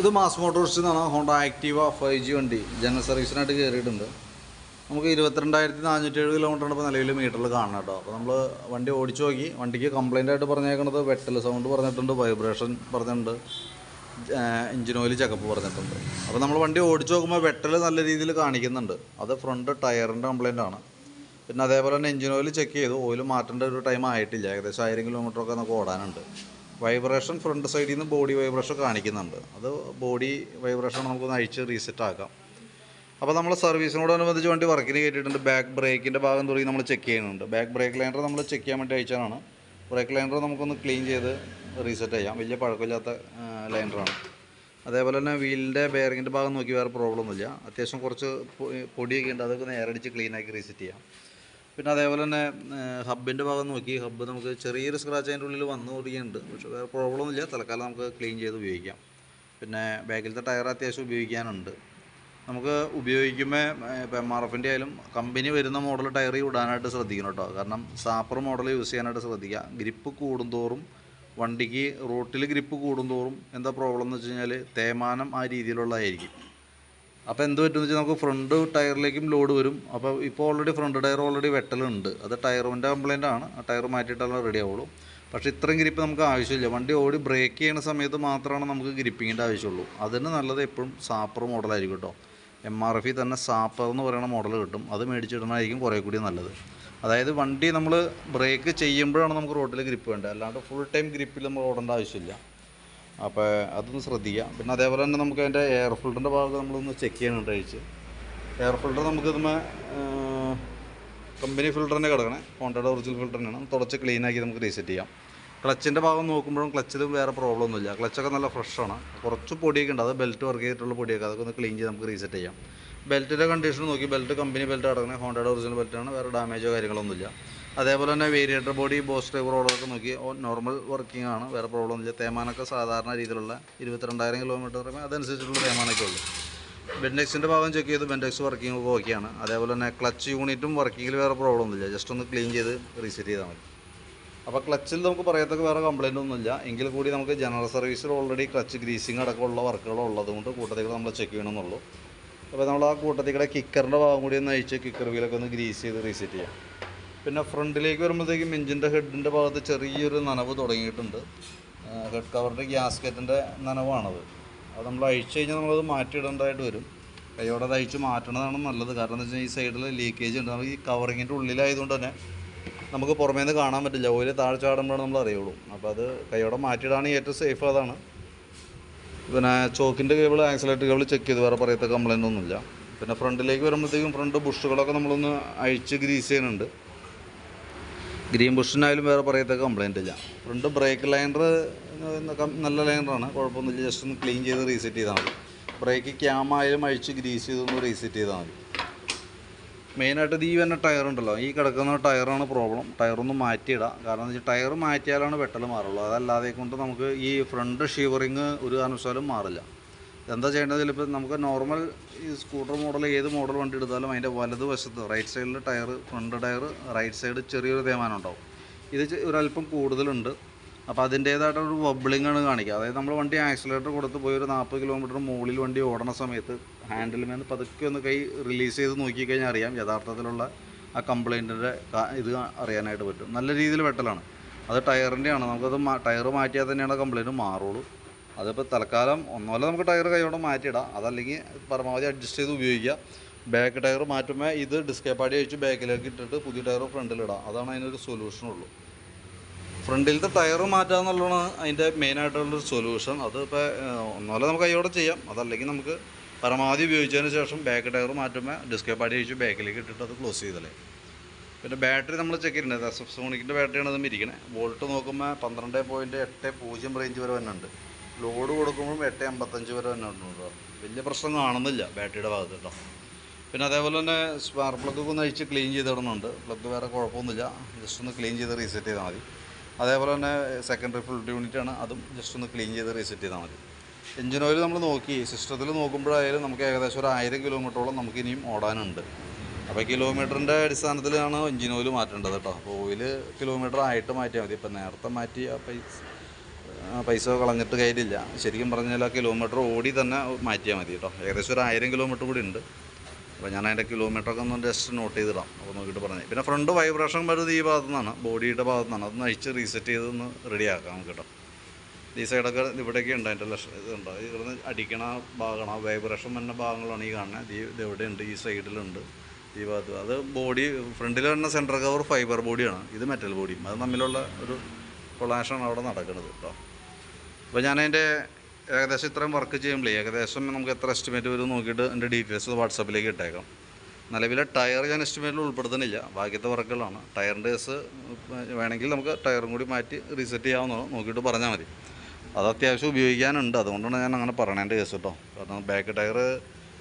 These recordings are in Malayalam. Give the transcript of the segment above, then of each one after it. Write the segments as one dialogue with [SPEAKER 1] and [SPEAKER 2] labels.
[SPEAKER 1] ഇത് മാസ് മോട്ടോർസ് എന്നാണ് ഹോണ്ട ആക്റ്റീവ ഫൈവ് ജി വണ്ടി. ജനറൽ സർവീസിനായിട്ട് കയറിയിട്ടുണ്ട് നമുക്ക് ഇരുപത്തിരണ്ടായിരത്തി നാനൂറ്റി ഏഴ് കിലോമീറ്ററാണ് ഇപ്പോൾ നിലവിൽ മീറ്ററിൽ കാണണം കേട്ടോ. അപ്പോൾ നമ്മൾ വണ്ടി ഓടിച്ചു നോക്കി. വണ്ടിക്ക് കംപ്ലൈന്റ് ആയിട്ട് പറഞ്ഞേക്കണത് വെട്ടൽ സൗണ്ട് പറഞ്ഞിട്ടുണ്ട് വൈബ്രേഷൻ പറഞ്ഞിട്ടുണ്ട് എഞ്ചിൻ ഓയിൽ ചെക്കപ്പ് പറഞ്ഞിട്ടുണ്ട്. അപ്പോൾ നമ്മൾ വണ്ടി ഓടിച്ചു നോക്കുമ്പോൾ വെട്ടൽ നല്ല രീതിയിൽ കാണിക്കുന്നുണ്ട്. അത് ഫ്രണ്ട് ടയറിന്റെ കംപ്ലൈന്റ് ആണ്. പിന്നെ അതേപോലെ തന്നെ എഞ്ചിൻ ഓയിൽ ചെക്ക് ചെയ്തു. ഓയിൽ മാറ്റേണ്ട ഒരു ടൈം ആയിട്ടില്ല. ഏകദേശം ആയിരം കിലോമീറ്ററൊക്കെ നമുക്ക് ഓടാനുണ്ട്. വൈബ്രേഷൻ ഫ്രണ്ട് സൈഡിൽ നിന്ന് ബോഡി വൈബ്രേഷൻ കാണിക്കുന്നുണ്ട്. അത് ബോഡി വൈബ്രേഷൻ നമുക്കൊന്ന് അഴിച്ച് റീസെറ്റ് ആക്കാം. അപ്പോൾ നമ്മൾ സർവീസിനോടനുബന്ധിച്ച് വണ്ടി വർക്കിന് കയറ്റിയിട്ടുണ്ട്. ബാക്ക് ബ്രേക്കിന്റെ ഭാഗം തുടങ്ങി നമ്മൾ ചെക്ക് ചെയ്യുന്നുണ്ട്. ബാക്ക് ബ്രേക്ക് ലൈനർ നമ്മൾ ചെക്ക് ചെയ്യാൻ വേണ്ടി അയച്ചതാണ്. ബ്രേക്ക് ലൈനർ നമുക്കൊന്ന് ക്ലീൻ ചെയ്ത് റീസെറ്റ് ചെയ്യാം. വലിയ പഴക്കമില്ലാത്ത ലൈനറാണ് അതേപോലെ തന്നെ വീലിന്റെ ബെയറിങ്ങിന്റെ ഭാഗം നോക്കി വേറെ പ്രോബ്ലം ഒന്നുമില്ല. അത്യാവശ്യം കുറച്ച് പൊടിയൊക്കെ ഉണ്ട്. അതൊക്കെ നേരടിച്ച് ക്ലീൻ ആക്കി റീസെറ്റ് ചെയ്യാം. പിന്നെ അതേപോലെ തന്നെ ഹബിന്റെ ഭാഗം നോക്കി. ഹബ്ബ് നമുക്ക് ചെറിയൊരു സ്ക്രാച്ച് അതിന്റെ ഉള്ളിൽ വന്നു തുടങ്ങിയിട്ടുണ്ട് പക്ഷേ വേറെ പ്രോബ്ലം ഒന്നുമില്ല തൽക്കാലം നമുക്ക് ക്ലീൻ ചെയ്ത് ഉപയോഗിക്കാം. പിന്നെ ബാക്കിലത്തെ ടയർ അത്യാവശ്യം ഉപയോഗിക്കാനുണ്ട്. നമുക്ക് ഉപയോഗിക്കുമ്പോൾ ഇപ്പോൾ എം ആർ എഫിന്റെ ആയാലും കമ്പനി വരുന്ന മോഡൽ ടയർ ഇടാനായിട്ട് ശ്രദ്ധിക്കണം കേട്ടോ. കാരണം സാപ്പർ മോഡൽ യൂസ് ചെയ്യാനായിട്ട് ശ്രദ്ധിക്കുക. ഗ്രിപ്പ് കൂടുന്തോറും വണ്ടിക്ക് റോട്ടിൽ ഗ്രിപ്പ് കൂടുന്തോറും എന്താ പ്രോബ്ലം എന്ന് വെച്ച് കഴിഞ്ഞാൽ തേമാനം ആ രീതിയിലുള്ളതായിരിക്കും. അപ്പോൾ എന്ത് പറ്റുമെന്ന് വെച്ചാൽ നമുക്ക് ഫ്രണ്ട് ടയറിലേക്കും ലോഡ് വരും. അപ്പോൾ ഇപ്പോൾ ഓൾറെഡി ഫ്രണ്ട് ടയർ ഓൾറെഡി വെട്ടലുണ്ട്. അത് ടയറിന്റെ കംപ്ലൈന്റ് ആണ്. ആ ടയർ മാറ്റിയിട്ടാലും റെഡി ആവുള്ളൂ. പക്ഷേ ഇത്രയും ഗ്രിപ്പ് നമുക്ക് ആവശ്യമില്ല. വണ്ടി ഓടി ബ്രേക്ക് ചെയ്യുന്ന സമയത്ത് മാത്രമാണ് നമുക്ക് ഗ്രിപ്പിങ്ങിന്റെ ആവശ്യമുള്ളൂ. അതിന് നല്ലത് എപ്പോഴും സാപ്പർ മോഡലായിരിക്കും കേട്ടോ എം ആർ എഫിൽ തന്നെ സാപ്പർ എന്ന് പറയുന്ന മോഡൽ കിട്ടും. അത് മേടിച്ചിടണമായിരിക്കും കുറേ കൂടി നല്ലത്. അതായത് വണ്ടി നമ്മൾ ബ്രേക്ക് ചെയ്യുമ്പോഴാണ് നമുക്ക് റോഡിൽ ഗ്രിപ്പ് വേണ്ടത്. അല്ലാണ്ട് ഫുൾ ടൈം ഗ്രിപ്പിൽ നമ്മൾ ഓടേണ്ട ആവശ്യമില്ല. അപ്പോൾ അതൊന്ന് ശ്രദ്ധിക്കുക പിന്നെ അതേപോലെ തന്നെ നമുക്ക് അതിന്റെ എയർ ഫിൽറ്ററിന്റെ ഭാഗം നമ്മളൊന്ന് ചെക്ക് ചെയ്യണുണ്ട് കഴിച്ച് എയർ ഫിൽറ്റർ നമുക്ക് ഇതുമേ കമ്പനി ഫിൽറ്റർ തന്നെ കിടക്കണേ. ഹോണ്ടയുടെ ഒറിജിനൽ ഫിൽറ്റർ തന്നെയാണ്. തുടച്ച് ക്ലീനാക്കി നമുക്ക് റീസെറ്റ് ചെയ്യാം. ക്ലച്ചിന്റെ ഭാഗം നോക്കുമ്പോഴും ക്ലച്ചിലും വേറെ പ്രോബ്ലം ഒന്നുമില്ല. ക്ലച്ചൊക്കെ നല്ല ഫ്രഷാണ് കുറച്ച് പൊടിയൊക്കെ ഉണ്ട്. അത് ബെൽറ്റ് വർക്ക് ചെയ്തിട്ടുള്ള പൊടിയൊക്കെ. അതൊക്കെ ഒന്ന് ക്ലീൻ ചെയ്ത് നമുക്ക് റീസെറ്റ് ചെയ്യാം. ബെൽറ്റിന്റെ കണ്ടീഷൻ നോക്കി ബെൽറ്റ് കമ്പനി ബെൽറ്റ് കിടക്കണേ. ഹോണ്ടയുടെ ഒറിജിനൽ ബെൽറ്റാണ് വേറെ ഡാമേജോ കാര്യങ്ങളൊന്നുമില്ല അതേപോലെ തന്നെ വേരിയേറ്റർ ബോഡി ബോസ് ഡ്രൈവർ ഓർഡറൊക്കെ നോക്കി. നോർമൽ വർക്കിംഗ് ആണ്. വേറെ പ്രോബ്ലം ഒന്നുമില്ല. തേമാനൊക്കെ സാധാരണ രീതിയിലുള്ള ഇരുപത്തിരണ്ടായിരം കിലോമീറ്റർ പറയുമ്പോൾ അതനുസരിച്ചിട്ടുള്ള തേമാനൊക്കെ ഉള്ളൂ. ബെൻഡെക്സിന്റെ ഭാഗം ചെക്ക് ചെയ്ത്. ബെൻഡെക്സ് വർക്കിംഗ് ഒക്കെ ഓക്കെയാണ് അതേപോലെ തന്നെ ക്ലച്ച് യൂണിറ്റും വർക്കിങ്ങിൽ വേറെ പ്രോബ്ലം ഒന്നുമില്ല. ജസ്റ്റ് ഒന്ന് ക്ലീൻ ചെയ്ത് റീസെറ്റ് ചെയ്താൽ മതി. അപ്പോൾ ക്ലച്ചിൽ നമുക്ക് പറയത്തക്ക വേറെ കംപ്ലൈന്റ് ഒന്നുമില്ല. എങ്കിൽ കൂടി നമുക്ക് ജനറൽ സർവീസിൽ ഓൾറെഡി ക്ലച്ച് ഗ്രീസിങ് അടക്കമുള്ള വർക്കുകൾ ഉള്ളതുകൊണ്ട് കൂട്ടത്തിൽ നമ്മൾ ചെക്ക് ചെയ്യണമെന്നുള്ളൂ. അപ്പോൾ നമ്മൾ ആ കൂട്ടത്തിൽ കിക്കറിന്റെ ഭാഗം കൂടി ഒന്ന് അയച്ച് കിക്കർ വീലൊക്കെ ഒന്ന് ഗ്രീസ് ചെയ്ത് റീസെറ്റ് ചെയ്യാം. പിന്നെ ഫ്രണ്ടിലേക്ക് വരുമ്പോഴത്തേക്കും എഞ്ചിന്റെ ഹെഡിന്റെ ഭാഗത്ത് ചെറിയൊരു നനവ് തുടങ്ങിയിട്ടുണ്ട്. ഹെഡ് കവറിന്റെ ഗ്യാസ്കറ്റിന്റെ നനവാണത്. അത് നമ്മൾ അഴിച്ചു കഴിഞ്ഞാൽ നമ്മളത് മാറ്റിയിടേണ്ടതായിട്ട് വരും. കൈയോടെ അത് അഴിച്ച് മാറ്റണതാണ് നല്ലത്. കാരണം എന്താ വെച്ചാൽ ഈ സൈഡിൽ ലീക്കേജ് ഉണ്ട്. നമുക്ക് ഈ കവറിങ്ങിന്റെ ഉള്ളിലായതുകൊണ്ട് തന്നെ നമുക്ക് പുറമേ നിന്ന് കാണാൻ പറ്റില്ല. ഓയിൽ താഴെ ചാടുമ്പോഴാണ് നമ്മൾ അറിയുള്ളൂ. അപ്പോൾ അത് കൈയോടെ മാറ്റിയിടാണ് ഏറ്റവും സേഫ് അതാണ്. പിന്നെ ചോക്കിന്റെ കേബിൾ ആക്സിലേറ്റർ കേബിൾ ചെക്ക് ചെയ്ത് വേറെ പറയത്തെ കംപ്ലൈന്റ് ഒന്നുമില്ല. പിന്നെ ഫ്രണ്ടിലേക്ക് വരുമ്പോഴത്തേക്കും ഫ്രണ്ട് ബുഷുകളൊക്കെ നമ്മളൊന്ന് അഴിച്ച് ഗ്രീസ് ചെയ്യുന്നുണ്ട്. ഗ്രീൻ ബുഷിനായാലും വേറെ പറയത്തക്ക കംപ്ലൈന്റ് ഇല്ല. ഫ്രണ്ട് ബ്രേക്ക് ലൈനർ നല്ല ലൈനറാണ് കുഴപ്പമൊന്നുമില്ല. ജസ്റ്റ് ഒന്ന് ക്ലീൻ ചെയ്ത് റീസെറ്റ് ചെയ്താൽ മതി. ബ്രേക്ക് ക്യാമായാലും അഴിച്ച് ഗ്രീസ് ചെയ്തൊന്ന് റീസെറ്റ് ചെയ്താൽ മതി. മെയിനായിട്ട് ഇത് ഈ തന്നെ ടയർ ഉണ്ടല്ലോ. ഈ കിടക്കുന്ന ടയറാണ് പ്രോബ്ലം ടയറൊന്ന് മാറ്റിയിടാം. കാരണം എന്ന് വെച്ചാൽ ടയർ മാറ്റിയാലാണ് വെട്ടൽ മാറുള്ളൂ. അതല്ലാതെ കൊണ്ട് നമുക്ക് ഈ ഫ്രണ്ട് ഷീവറിങ് ഒരു കാരണവശാലും മാറില്ല. എന്താ ചെയ്യേണ്ടത് ചിലപ്പോൾ നമുക്ക് നോർമൽ ഈ സ്കൂട്ടർ മോഡൽ ഏത് മോഡൽ വണ്ടി എടുത്താലും അതിന്റെ വലത് വശത്ത് റൈറ്റ് സൈഡിൽ tyre front tyre right side ചെറിയൊരു തേമാനം ഉണ്ടാവും. ഇത് ഒരല്പം കൂടുതലുണ്ട്. അപ്പോൾ അതിന്റേതായിട്ടൊരു വബ്ലിംഗ് ആണ് കാണിക്കുക. അതായത് നമ്മൾ വണ്ടി ആക്സിലേറ്റർ കൊടുത്ത് പോയി ഒരു നാൽപ്പത് കിലോമീറ്റർ മുകളിൽ വണ്ടി ഓടണ സമയത്ത് ഹാൻഡിൽ മേന്ന് പതുക്കെ ഒന്ന് കൈ റിലീസ് ചെയ്ത് നോക്കിക്കഴിഞ്ഞാൽ അറിയാം. യഥാർത്ഥത്തിലുള്ള ആ കംപ്ലൈന്റിന്റെ ഇത് അറിയാനായിട്ട് പറ്റും. നല്ല രീതിയിൽ വെട്ടലാണ്. അത് ടയറിന്റെയാണ് നമുക്കത് ടയർ മാറ്റിയാൽ തന്നെയാണ് കംപ്ലൈന്റ് മാറുള്ളൂ. അതിപ്പോൾ തൽക്കാലം ഒന്നുമല്ല നമുക്ക് ടയർ കൈയോടെ മാറ്റിയിടാം. അതല്ലെങ്കിൽ പരമാവധി അഡ്ജസ്റ്റ് ചെയ്ത് ഉപയോഗിക്കുക. ബാക്ക് ടയർ മാറ്റുമ്പോൾ ഇത് ഡിസ്കേ പാടി അഴിച്ച് ബാക്കിലേക്ക് ഇട്ടിട്ട് പുതിയ ടയർ ഫ്രണ്ടിലിടാം അതാണ് അതിനൊരു സൊല്യൂഷനുള്ളൂ ഫ്രണ്ടിലത്തെ ടയർ മാറ്റുക എന്നുള്ളതാണ് അതിന്റെ മെയിനായിട്ടുള്ളൊരു സൊല്യൂഷൻ അത് ഇപ്പോൾ ഒന്നുമല്ല നമുക്ക് കൈയോടെ ചെയ്യാം. അതല്ലെങ്കിൽ നമുക്ക് പരമാവധി ഉപയോഗിച്ചതിന് ശേഷം ബാക്ക് ടയർ മാറ്റുമ്പോൾ ഡിസ്കേ പാടി അഴിച്ച് ബാക്കിലേക്ക് ഇട്ടിട്ട് അത് ക്ലോസ് ചെയ്തല്ലേ പിന്നെ ബാറ്ററി നമ്മൾ ചെക്ക് ചെയ്യുന്നുണ്ട് എസ് എഫ് സോണിക്കിന്റെ ബാറ്ററിയാണ് അത് മിരിക്കണേ വോൾട്ട് നോക്കുമ്പോൾ പന്ത്രണ്ട് പോയിന്റ് എട്ട് പൂജ്യം റേഞ്ച് വരെ വന്നുണ്ട് ലോഡ് കൊടുക്കുമ്പോഴും എട്ട് അമ്പത്തഞ്ച് വരെ തന്നെ ഉണ്ട്? വലിയ പ്രശ്നം കാണുന്നില്ല ബാറ്ററിയുടെ ഭാഗത്ത് കേട്ടോ. പിന്നെ അതേപോലെ തന്നെ സ്പാർ പ്ലഗ് ഒന്ന് അഴിച്ച് ക്ലീൻ ചെയ്തിടുന്നുണ്ട് പ്ലഗ് വേറെ കുഴപ്പമൊന്നുമില്ല. ജസ്റ്റ് ഒന്ന് ക്ലീൻ ചെയ്ത് റീസെറ്റ് ചെയ്താൽ മതി. അതേപോലെ തന്നെ സെക്കൻഡറി ഫുൾ യൂണിറ്റാണ് അതും ജസ്റ്റ് ഒന്ന് ക്ലീൻ ചെയ്ത് റീസെറ്റ് ചെയ്താൽ മതി. എഞ്ചിൻ ഓയിൽ നമ്മൾ നോക്കി. സിസ്റ്റത്തിൽ നോക്കുമ്പോഴായാലും നമുക്ക് ഏകദേശം ഒരു ആയിരം കിലോമീറ്ററോളം നമുക്ക് ഇനിയും ഓടാനുണ്ട്. അപ്പോൾ കിലോമീറ്ററിന്റെ അടിസ്ഥാനത്തിലാണ് എഞ്ചിൻ ഓയിൽ മാറ്റേണ്ടത് കേട്ടോ. അപ്പോൾ ഓയിൽ കിലോമീറ്റർ ആയിട്ട് മാറ്റിയാൽ മതി. ഇപ്പം നേരത്തെ മാറ്റി അപ്പോൾ കളഞ്ഞിട്ട് കയ്യിലില്ല ശരിക്കും പറഞ്ഞാൽ ആ കിലോമീറ്റർ ഓടി തന്നെ മാറ്റിയാൽ മതി കേട്ടോ. ഏകദേശം ഒരു ആയിരം കിലോമീറ്റർ കൂടി ഉണ്ട്. അപ്പോൾ ഞാൻ അതിന്റെ കിലോമീറ്ററൊക്കെ ഒന്ന് ജസ്റ്റ് നോട്ട് ചെയ്തിടാം. അപ്പോൾ നോക്കിയിട്ട് പറഞ്ഞു പിന്നെ ഫ്രണ്ട് വൈബ്രേഷൻ വരുന്നത് ഈ ഭാഗത്തു നിന്നാണ്. ബോഡിയുടെ ഭാഗത്തു നിന്നാണ്. അതൊന്ന് അഴിച്ച് റീസെറ്റ് ചെയ്ത് ഒന്ന് റെഡിയാക്കാം നമുക്ക് കേട്ടോ. ഈ സൈഡൊക്കെ ഇവിടെയൊക്കെ ഉണ്ട് അതിന്റെ ലക്ഷ ഇതുണ്ടോ ഇവിടുന്ന് അടിക്കണ ഭാഗമാണ്. വൈബ്രേഷൻ വരുന്ന ഭാഗങ്ങളാണ് ഈ കാണുന്നത്. ഇത് എവിടെയുണ്ട്? ഈ സൈഡിലുണ്ട് ഈ ഭാഗത്ത്. അത് ബോഡി ഫ്രണ്ടിൽ വരുന്ന സെൻട്രൽ കവർ ഫൈബർ ബോഡിയാണ് ഇത് മെറ്റൽ ബോഡിയും അത് തമ്മിലുള്ള ഒരു കൊളാഷനാണ് അവിടെ നടക്കുന്നത് കേട്ടോ അപ്പോൾ ഞാനതിന്റെ ഏകദേശം ഇത്രയും വർക്ക് ചെയ്യുമ്പോഴേ ഏകദേശം നമുക്ക് എത്ര എസ്റ്റിമേറ്റ് വരും നോക്കിയിട്ട് എന്റെ ഡീറ്റെയിൽസ് വാട്സപ്പിലേക്ക് ഇട്ടേക്കാം. നിലവിലെ ടയർ ഞാൻ എസ്റ്റിമേറ്റിൽ ഉൾപ്പെടുത്തുന്നില്ല. ബാക്കിയത്തെ വർക്കുകളാണ് ടയറിന്റെ കേസ് വേണമെങ്കിൽ നമുക്ക് ടയറും കൂടി മാറ്റി റീസെറ്റ് ചെയ്യാവുന്നതാണ് നോക്കിയിട്ട് പറഞ്ഞാൽ മതി. അത് അത്യാവശ്യം ഉപയോഗിക്കാനുണ്ട്. അതുകൊണ്ടാണ് ഞാൻ അങ്ങനെ പറയണതിന്റെ കേസ് കേട്ടോ കാരണം ബാക്ക് ടയർ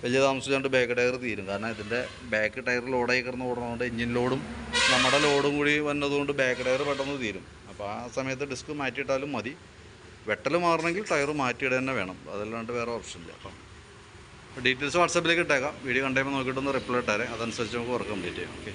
[SPEAKER 1] വലിയ താമസിച്ചുകൊണ്ട് ബാക്ക് ടയർ തീരും. കാരണം ഇതിന്റെ ബാക്ക് ടയർ ലോഡായി കിടന്ന് ഓടുന്നതുകൊണ്ട് എഞ്ചിൻ ലോഡും നമ്മുടെ ലോഡും കൂടി വന്നതുകൊണ്ട് ബാക്ക് ടയർ പെട്ടെന്ന് തീരും. അപ്പോൾ ആ സമയത്ത് ഡിസ്ക് മാറ്റിയിട്ടാലും മതി. വെട്ടൽ മാറണമെങ്കിൽ ടയർ മാറ്റിയിട തന്നെ വേണം. അതല്ലാണ്ട് വേറെ ഓപ്ഷൻ ഇല്ല അപ്പം ഡീറ്റെയിൽസ് വാട്സാപ്പിലേക്ക് ഇട്ടേക്കാം. വീഡിയോ കണ്ടുമ്പോൾ നോക്കിയിട്ടൊന്ന് റിപ്ലൈ ഇട്ടേരെ അതനുസരിച്ച് നമുക്ക് വർക്ക് കംപ്ലീറ്റ് ചെയ്യാം. ഓക്കെ?